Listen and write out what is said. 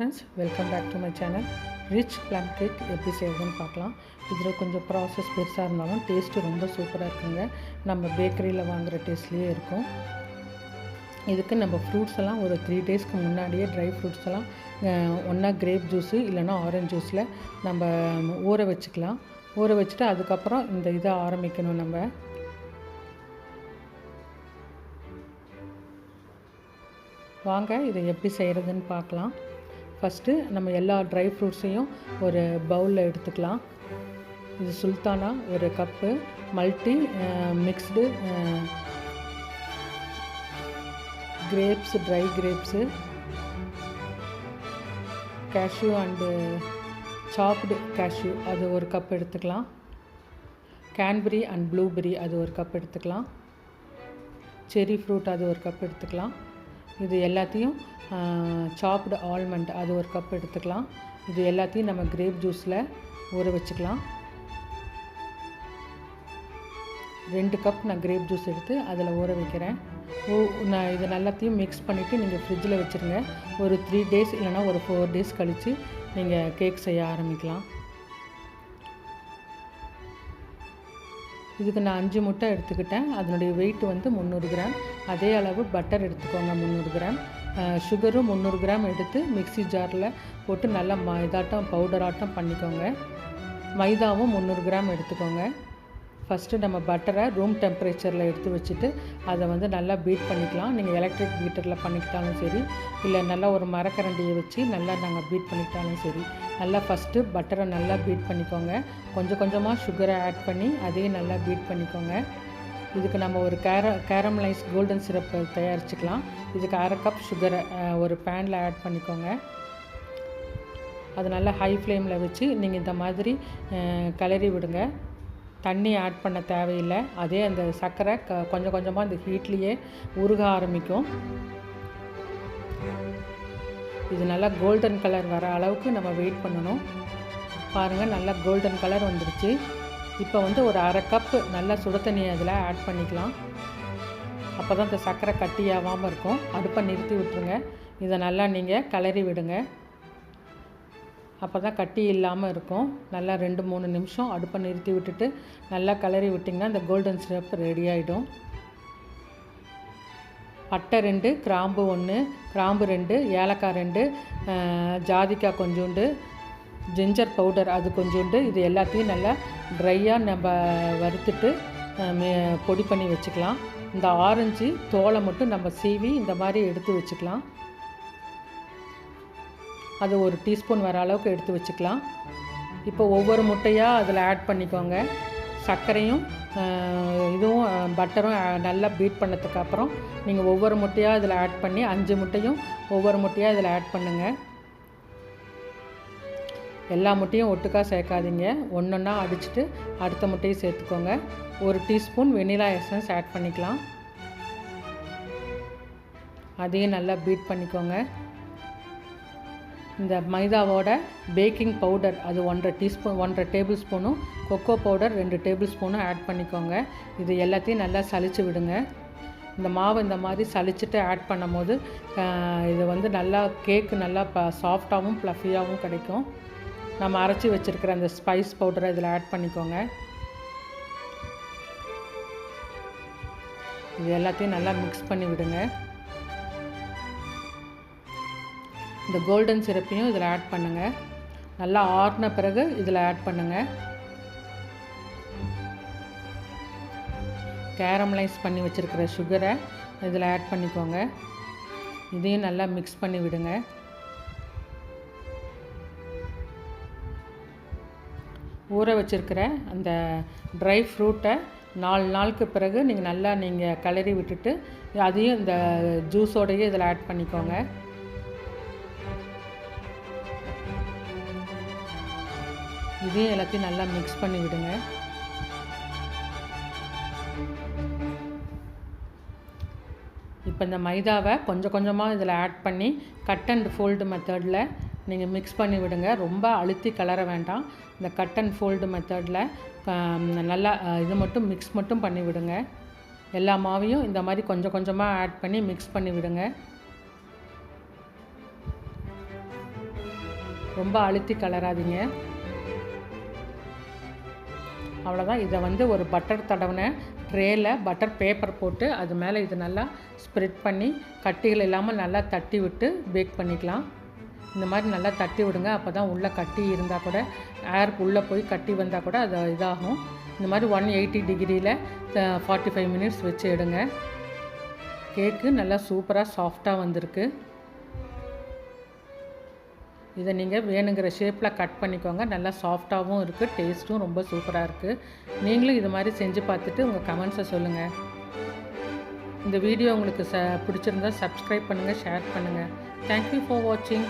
Friends welcome back to my channel rich plum cake எப்படி செய்யறதுன்னு பார்க்கலாம். இதில் கொஞ்சம் ப்ராசஸ் பெருசாக இருந்தாலும் டேஸ்ட்டு ரொம்ப சூப்பராக இருக்குங்க. நம்ம பேக்கரியில் வாங்குகிற டேஸ்ட்லேயே இருக்கும். இதுக்கு நம்ம ஃப்ரூட்ஸ் எல்லாம் ஒரு த்ரீ டேஸ்க்கு முன்னாடியே ட்ரை ஃப்ரூட்ஸ் எல்லாம் ஒன்றா கிரேப் ஜூஸு இல்லைன்னா ஆரஞ்ச் ஜூஸில் நம்ம ஊற வச்சுக்கலாம். ஊற வச்சுட்டு அதுக்கப்புறம் இந்த இதை ஆரம்பிக்கணும் நம்ம. வாங்க இதை எப்படி செய்கிறதுன்னு பார்க்கலாம். ஃபஸ்ட்டு நம்ம எல்லா ட்ரை ஃப்ரூட்ஸையும் ஒரு பவுலில் எடுத்துக்கலாம். இது சுல்தானா ஒரு cup multi mixed grapes dry grapes cashew and chopped cashew அது ஒரு கப் எடுத்துக்கலாம். கேன்பரி அண்ட் ப்ளூபெரி அது ஒரு கப் எடுத்துக்கலாம். செரி ஃப்ரூட் அது ஒரு கப் எடுத்துக்கலாம். இது எல்லாத்தையும் சாப்டு ஆல்மண்ட் அது ஒரு கப் எடுத்துக்கலாம். இது எல்லாத்தையும் நம்ம கிரேப் ஜூஸில் ஊற வச்சுக்கலாம். ரெண்டு கப் நான் கிரேப் ஜூஸ் எடுத்து அதில் ஊற வைக்கிறேன். ஓ நான் இது எல்லாத்தையும் மிக்ஸ் பண்ணிவிட்டு நீங்கள் ஃப்ரிட்ஜில் வச்சுருங்க. ஒரு த்ரீ டேஸ் இல்லைனா ஒரு ஃபோர் டேஸ் கழித்து நீங்கள் கேக் செய்ய ஆரம்பிக்கலாம். இதுக்கு நான் அஞ்சு முட்டை எடுத்துக்கிட்டேன். அதனுடைய வெயிட் வந்து முந்நூறு கிராம். அதே அளவு பட்டர் எடுத்துக்கோங்க முந்நூறு கிராம். சுகரும் முந்நூறு கிராம் எடுத்து மிக்சி ஜாரில் போட்டு நல்லா ம இதாட்டம் பவுடராட்டம் பண்ணிக்கோங்க. மைதாவும் முந்நூறு கிராம் எடுத்துக்கோங்க. ஃபஸ்ட்டு நம்ம பட்டரை ரூம் டெம்பரேச்சரில் எடுத்து வச்சுட்டு அதை வந்து நல்லா பீட் பண்ணிக்கலாம். நீங்கள் எலக்ட்ரிக் பீட்டரில் பண்ணிக்கிட்டாலும் சரி இல்லை நல்லா ஒரு மரக்கரண்டியை வச்சு நல்லா நாங்கள் பீட் பண்ணிக்கிட்டாலும் சரி நல்லா ஃபஸ்ட்டு பட்டரை நல்லா பீட் பண்ணிக்கோங்க. கொஞ்சம் கொஞ்சமாக சுகரை ஆட் பண்ணி அதையும் நல்லா பீட் பண்ணிக்கோங்க. இதுக்கு நம்ம ஒரு கேர கேரமலைஸ் கோல்டன் சிரப் தயாரிச்சுக்கலாம். இதுக்கு அரை கப் சுகரை ஒரு பேனில் ஆட் பண்ணிக்கோங்க. அது நல்லா ஹை ஃப்ளேமில் வச்சு நீங்கள் இந்த மாதிரி கிளறி விடுங்க. தண்ணி ஆட் பண்ண தேவையில்லை. அதே அந்த சர்க்கரை க கொஞ்சம் கொஞ்சமாக அந்த ஹீட்லேயே உருக ஆரம்பிக்கும். இது நல்லா கோல்டன் கலர் வர அளவுக்கு நம்ம வெயிட் பண்ணணும். பாருங்கள் நல்லா கோல்டன் கலர் வந்துடுச்சு இப்போ வந்து ஒரு அரை கப்பு நல்லா சுட அதில் ஆட் பண்ணிக்கலாம். அப்போ தான் இந்த சர்க்கரை கட்டியாகாமல் இருக்கும். அடுப்பை நிறுத்தி விட்டுருங்க. இதை நல்லா நீங்கள் கிளறி விடுங்க. அப்போ தான் கட்டி இல்லாமல் இருக்கும். நல்லா ரெண்டு மூணு நிமிஷம் அடுப்பை நிறுத்தி விட்டுட்டு நல்லா கிளறி விட்டிங்கன்னா இந்த கோல்டன் சிரப் ரெடி ஆகிடும் பட்டை ரெண்டு கிராம்பு ஒன்று கிராம்பு ரெண்டு ஏலக்காய் ரெண்டு ஜாதிக்காய் கொஞ்சோண்டு ஜிஞ்சர் பவுடர் அது கொஞ்சோண்டு இது எல்லாத்தையும் நல்லா ட்ரையாக நம்ம வறுத்துட்டு பொடி பண்ணி வச்சுக்கலாம். இந்த ஆரஞ்சு தோலை மட்டும் நம்ம சீவி இந்த மாதிரி எடுத்து வச்சுக்கலாம். அது ஒரு டீஸ்பூன் வர அளவுக்கு எடுத்து வச்சுக்கலாம். இப்போ ஒவ்வொரு முட்டையாக அதில் ஆட் பண்ணிக்கோங்க. சர்க்கரையும் இதுவும் பட்டரும் நல்லா பீட் பண்ணதுக்கு அப்புறம் நீங்கள் ஒவ்வொரு முட்டையாக இதில் ஆட் பண்ணி அஞ்சு முட்டையும் ஒவ்வொரு முட்டையாக இதில் ஆட் பண்ணுங்கள் எல்லா முட்டையும் ஒட்டுக்காக சேர்க்காதீங்க. ஒன்று ஒன்றா அடிச்சுட்டு அடுத்த முட்டையும் சேர்த்துக்கோங்க. ஒரு டீஸ்பூன் வெனிலா எசன்ஸ் ஆட் பண்ணிக்கலாம். அதையும் நல்லா பீட் பண்ணிக்கோங்க. இந்த மைதாவோட பேக்கிங் பவுடர் அது ஒன்றரை டீஸ்பூன் ஒன்றரை டேபிள் ஸ்பூனும் கொக்கோ பவுடர் ரெண்டு டேபிள் ஸ்பூனும் ஆட் பண்ணிக்கோங்க. இது எல்லாத்தையும் நல்லா சளிச்சு விடுங்க. இந்த மாவு இந்த மாதிரி சளிச்சுட்டு ஆட் பண்ணும் போது இது வந்து நல்லா கேக்கு நல்லா ப சாஃப்டாகவும் ப்ளஃபியாகவும் கிடைக்கும். நம்ம அரைச்சி வச்சுருக்கிற அந்த ஸ்பைஸ் பவுடரை இதில் ஆட் பண்ணிக்கோங்க. இது எல்லாத்தையும் நல்லா மிக்ஸ் பண்ணி விடுங்க. இந்த கோல்டன் சிரப்பையும் இதில் ஆட் பண்ணுங்கள் நல்லா ஆறின பிறகு இதில் ஆட் பண்ணுங்கள் கேரமலைஸ் பண்ணி வச்சுருக்கிற சுகரை இதில் ஆட் பண்ணிக்கோங்க. இதையும் நல்லா மிக்ஸ் பண்ணி விடுங்க. ஊற வச்சுருக்கிற அந்த ட்ரை ஃப்ரூட்டை நாலு நாளுக்கு பிறகு நீங்கள் நல்லா நீங்கள் கிளறி விட்டுட்டு அதையும் இந்த ஜூஸோடையே இதில் ஆட் பண்ணிக்கோங்க. இதையும் எல்லாத்தையும் நல்லா மிக்ஸ் பண்ணி விடுங்க. இப்போ இந்த மைதாவை கொஞ்சம் கொஞ்சமாக இதில் ஆட் பண்ணி கட் அண்ட் ஃபோல்டு மெத்தடில் நீங்கள் மிக்ஸ் பண்ணி விடுங்க. ரொம்ப அழுத்தி கலர வேண்டாம். இந்த கட் அண்ட் ஃபோல்டு மெத்தடில் நல்லா இது மட்டும் மிக்ஸ் மட்டும் பண்ணி விடுங்க. எல்லா மாவையும் இந்த மாதிரி கொஞ்சம் கொஞ்சமாக ஆட் பண்ணி மிக்ஸ் பண்ணி விடுங்க. ரொம்ப அழுத்தி கலராதீங்க அவ்வளோதான் இதை வந்து ஒரு பட்டர் தடவின ட்ரேயில் பட்டர் பேப்பர் போட்டு அது மேலே இது நல்லா ஸ்ப்ரெட் பண்ணி கட்டிகள் இல்லாமல் நல்லா தட்டி விட்டு பேக் பண்ணிக்கலாம். இந்த மாதிரி நல்லா தட்டி விடுங்க. அப்போ தான் உள்ளே கட்டி இருந்தால் கூட ஏர் உள்ளே போய் கட்டி வந்தால் கூட அது இதாகும். இந்த மாதிரி ஒன் எயிட்டி டிகிரியில் ஃபார்ட்டி ஃபைவ் மினிட்ஸ் வச்சு எடுங்க. கேக்கு நல்லா சூப்பராக சாஃப்டாக வந்திருக்கு. இதை நீங்கள் வேணுங்கிற ஷேப்பில் கட் பண்ணிக்கோங்க. நல்லா சாஃப்டாகவும் இருக்குது டேஸ்ட்டும் ரொம்ப சூப்பராக இருக்குது நீங்களும் இது மாதிரி செஞ்சு பார்த்துட்டு உங்கள் கமெண்ட்ஸை சொல்லுங்கள் இந்த வீடியோ உங்களுக்கு ச பிடிச்சிருந்தா சப்ஸ்கிரைப் பண்ணுங்கள் ஷேர் பண்ணுங்கள் தேங்க்யூ ஃபார் வாட்சிங்